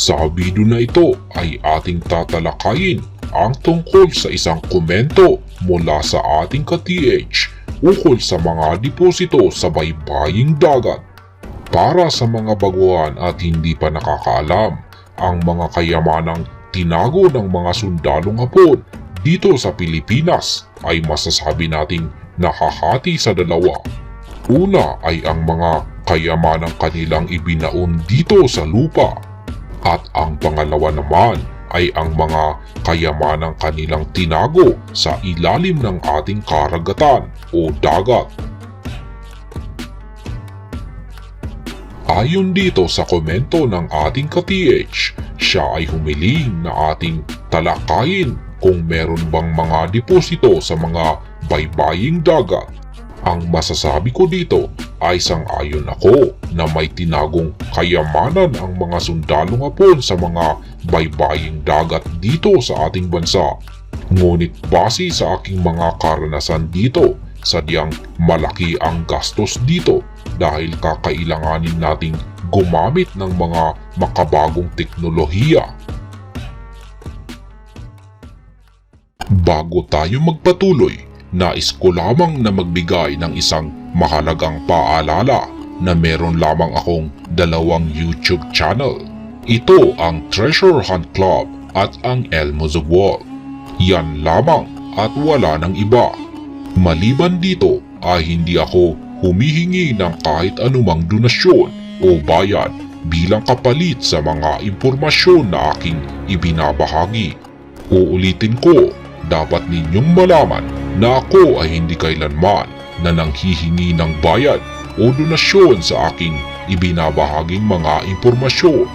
Sa video na ito ay ating tatalakayin ang tungkol sa isang komento mula sa ating ka-TH ukol sa mga deposito sa baybaying dagat. Para sa mga baguhan at hindi pa nakakaalam, ang mga kayamanang tinago ng mga sundalong hapon dito sa Pilipinas ay masasabi nating nakahati sa dalawa. Una ay ang mga kayamanang kanilang ibinaon dito sa lupa at ang pangalawa naman ay ang mga kayamanang kanilang tinago sa ilalim ng ating karagatan o dagat. Ayon dito sa komento ng ating ka-TH, siya ay humiling na ating talakayin kung meron bang mga deposito sa mga baybaying dagat. Ang masasabi ko dito ay sang-ayon ako na may tinagong kayamanan ang mga sundalong hapon sa mga baybaying dagat dito sa ating bansa. Ngunit base sa aking mga karanasan dito, sadyang malaki ang gastos dito dahil kakailanganin nating gumamit ng mga makabagong teknolohiya. Bago tayo magpatuloy, nais ko lamang na magbigay ng isang mahalagang paalala na meron lamang akong dalawang YouTube channel. Ito ang Treasure Hunt Club at ang Elmo's of Wall. Yan lamang at wala ng iba. Maliban dito ay hindi ako humihingi ng kahit anumang donasyon o bayad bilang kapalit sa mga impormasyon na aking ibinabahagi. Uulitin ko, dapat ninyong malaman na ako ay hindi kailanman na nanghihingi ng bayad o donasyon sa aking ibinabahaging mga impormasyon.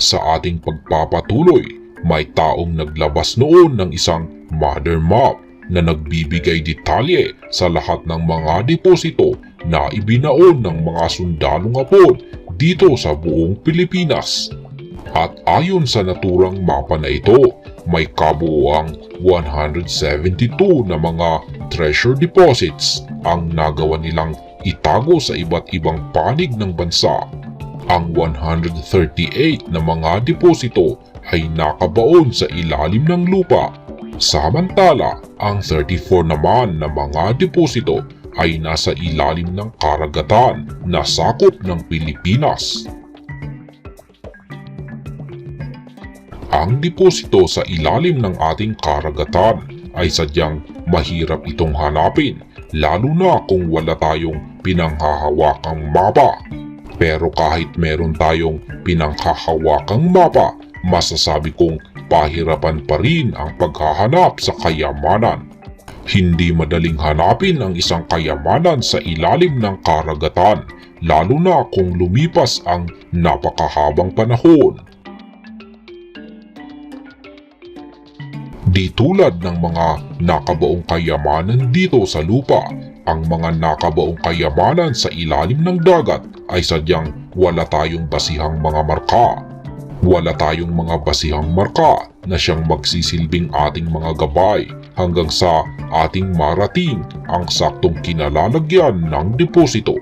Sa ating pagpapatuloy, may taong naglabas noon ng isang mother map na nagbibigay detalye sa lahat ng mga deposito na ibinaon ng mga sundalong hapon dito sa buong Pilipinas. At ayon sa naturang mapa na ito, may kabuuang 172 na mga treasure deposits ang nagawa nilang itago sa iba't ibang panig ng bansa. Ang 138 na mga deposito ay nakabaon sa ilalim ng lupa. Samantala, ang 34 naman na mga deposito ay nasa ilalim ng karagatan na sakop ng Pilipinas. Ang deposito sa ilalim ng ating karagatan ay sadyang mahirap itong hanapin lalo na kung wala tayong pinanghahawakang mapa. Pero kahit meron tayong pinanghahawakang mapa, masasabi kong pahirapan pa rin ang paghahanap sa kayamanan. Hindi madaling hanapin ang isang kayamanan sa ilalim ng karagatan, lalo na kung lumipas ang napakahabang panahon. Di tulad ng mga nakabaong kayamanan dito sa lupa, ang mga nakabaong kayamanan sa ilalim ng dagat ay sadyang wala tayong basihang mga marka. Wala tayong mga basihang marka na siyang magsisilbing ating mga gabay hanggang sa ating marating ang saktong kinalalagyan ng deposito.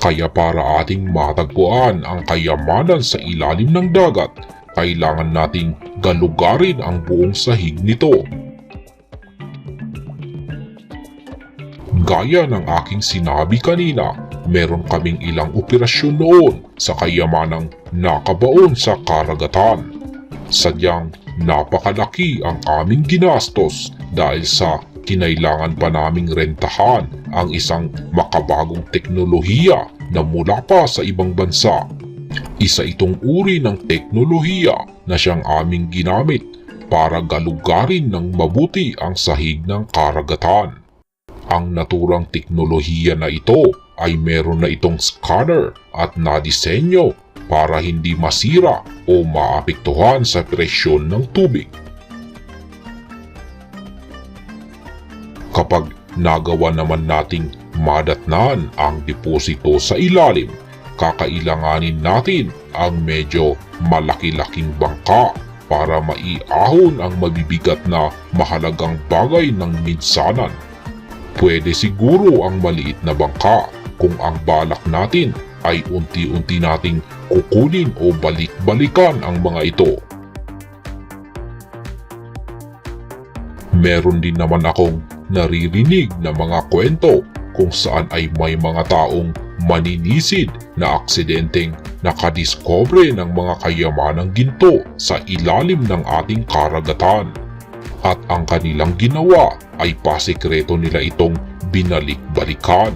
Kaya para ating matagpuan ang kayamanan sa ilalim ng dagat, kailangan nating galugarin ang buong sahig nito. Gaya ng aking sinabi kanina, meron kaming ilang operasyon noon sa kayamanang nakabaon sa karagatan. Sadyang napakalaki ang aming ginastos dahil sa kinailangan pa naming rentahan ang isang makabagong teknolohiya na mula pa sa ibang bansa. Isa itong uri ng teknolohiya na siyang aming ginamit para galugarin ng mabuti ang sahig ng karagatan. Ang naturang teknolohiya na ito ay meron na itong scanner at nadisenyo para hindi masira o maapektuhan sa presyon ng tubig. Kapag nagawa naman nating madatnan ang deposito sa ilalim, kakailanganin natin ang medyo malaki-laking bangka para maiahon ang mabibigat na mahalagang bagay ng minsanan. Pwede siguro ang maliit na bangka kung ang balak natin ay unti-unti nating kukunin o balik-balikan ang mga ito. Meron din naman akong naririnig na mga kwento kung saan ay may mga taong maninisid na aksidenteng nakadiskobre ng mga kayamanang ginto sa ilalim ng ating karagatan. At ang kanilang ginawa ay pasikreto nila itong binalik-balikan.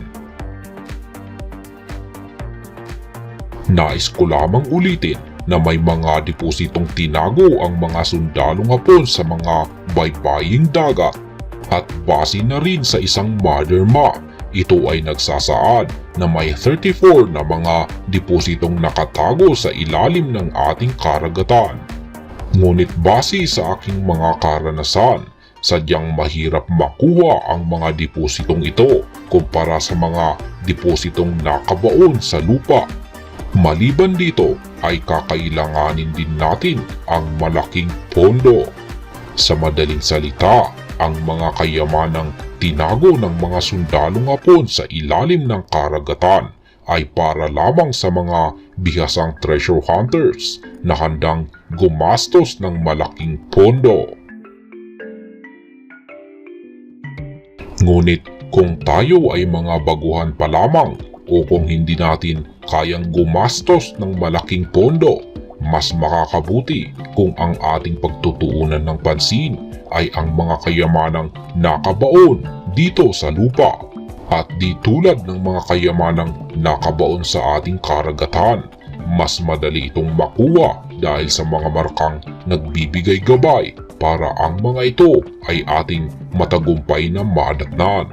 Nais ko lamang ulitin na may mga depositong tinago ang mga sundalong hapon sa mga baybaying dagat at base na rin sa isang mother map ito ay nagsasaad na may 34 na mga depositong nakatago sa ilalim ng ating karagatan. Ngunit base sa aking mga karanasan, sadyang mahirap makuha ang mga depositong ito kumpara sa mga depositong nakabaon sa lupa. Maliban dito ay kakailanganin din natin ang malaking pondo. Sa madaling salita, ang mga kayamanang tinago ng mga sundalong hapon sa ilalim ng karagatan ay para lamang sa mga bihasang treasure hunters na handang gumastos ng malaking pondo. Ngunit kung tayo ay mga baguhan pa lamang o kung hindi natin kayang gumastos ng malaking pondo, mas makakabuti kung ang ating pagtutuunan ng pansin ay ang mga kayamanang nakabaon dito sa lupa at di tulad ng mga kayamanang nakabaon sa ating karagatan. Mas madali itong makuha dahil sa mga markang nagbibigay gabay para ang mga ito ay ating matagumpay na madatnan.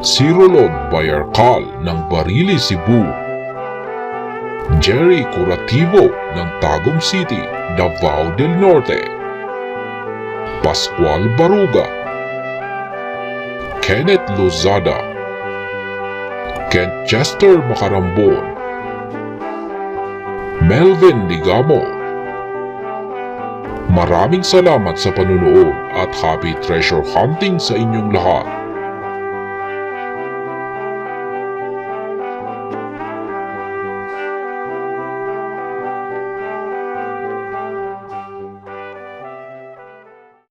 Sirolod Bayarkal ng Barili, Cebu. Jerry Curativo ng Tagum City, Davao del Norte. Pascual Baruga. Kenneth Lozada. Kent Chester Macarambon Melvin Ligamo. Maraming salamat sa panunood at happy treasure hunting sa inyong lahat.